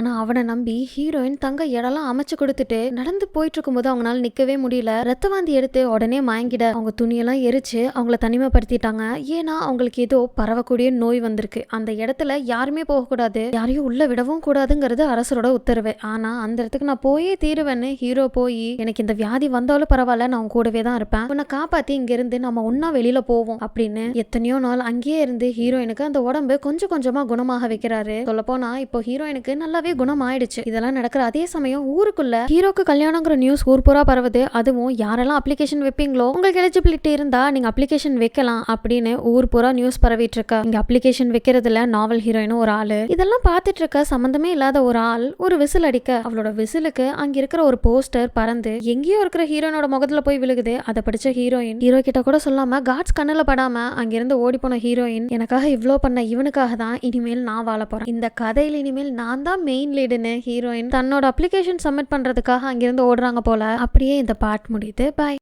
ஆனா அவனை நம்பி ஹீரோயின் தங்க இடம்லாம் அமைச்சு கொடுத்துட்டு நடந்து போயிட்டு இருக்கும்போது அவங்களால நிக்கவே முடியல. ரத்த வாந்தி எடுத்து உடனே மயங்கிட. அவங்க துணியெல்லாம் எரிச்சு அவங்கள தனிமைப்படுத்திட்டாங்க. ஏன்னா அவங்களுக்கு ஏதோ பரவக்கூடிய நோய் வந்திருக்கு. அந்த இடத்துல யாருமே போகக்கூடாது யாரையும் உள்ள விடவும் கூடாதுங்கிறது அரசரோட உத்தரவு. ஆனா அந்த இடத்துக்கு நான் போயே தீருவேன்னு ஹீரோ போய் எனக்கு இந்த வியாதி வந்தாலும் பரவாயில்ல நான் உன் கூடவே தான் இருப்பேன். உன்னை காப்பாத்தி இங்க இருந்து நம்ம ஒன்னா வெளியில போவோம் அப்படின்னு எத்தனையோ நாள் அங்கேயே இருந்து ஹீரோயினுக்கு அந்த உடம்பு கொஞ்சம் கொஞ்சமா குணமாக வைக்கிறாரு. சொல்ல போனா இப்போ ஹீரோயினுக்கு நல்லாவே குணம் ஆயிடுச்சு இதெல்லாம் நடக்கிற அதே சமயம் ஊருக்குள்ள ஹீரோக்கு கல்யாணங்கிற நியூஸ் ஊர் பூரா பரவுது. அதுவும் யாரெல்லாம் அப்ளிகேஷன் வைப்பீங்களோ உங்களுக்கு எலிஜிபிலிட்டி இருந்தா நீங்க அப்ளிகேஷன் வைக்கலாம் அப்படின்னு ஊர் பூரா நியூஸ் பரவிட்டு இருக்க இங்க அப்ளிகேஷன் வைக்கிறதுல நாவல் ஹீரோயினும் ஒரு ஆளு. இதெல்லாம் பார்த்துட்டு இருக்க சம்பந்தமே இல்லாத ஒரு ஆள் ஒரு விசில் அடிக்க. அவளோட விசிலுக்கு அங்க இருக்கிற ஒரு போஸ்டர் பறந்து எங்கேயோ இருக்கிற ஹீரோயினோட முகத்துல போய் விழுகுது. அதை படிச்ச ஹீரோயின் ஹீரோ கிட்ட கூட சொல்லாம காட்ஸ் கண்ணுல படாம அங்கிருந்து ஓடி போன ஹீரோயின் எனக்காக இவ்வளோ பண்ண இவனுக்காக தான் இனிமேல் நான் வாழ போறேன். இந்த கதையில் இனிமேல் நான் தான் மெயின் லீடுன்னு ஹீரோயின் தன்னோட அப்ளிகேஷன் சப்மிட் பண்றதுக்காக அங்கிருந்து ஓடுறாங்க போல. அப்படியே இந்த பாட் முடியுது. பாய்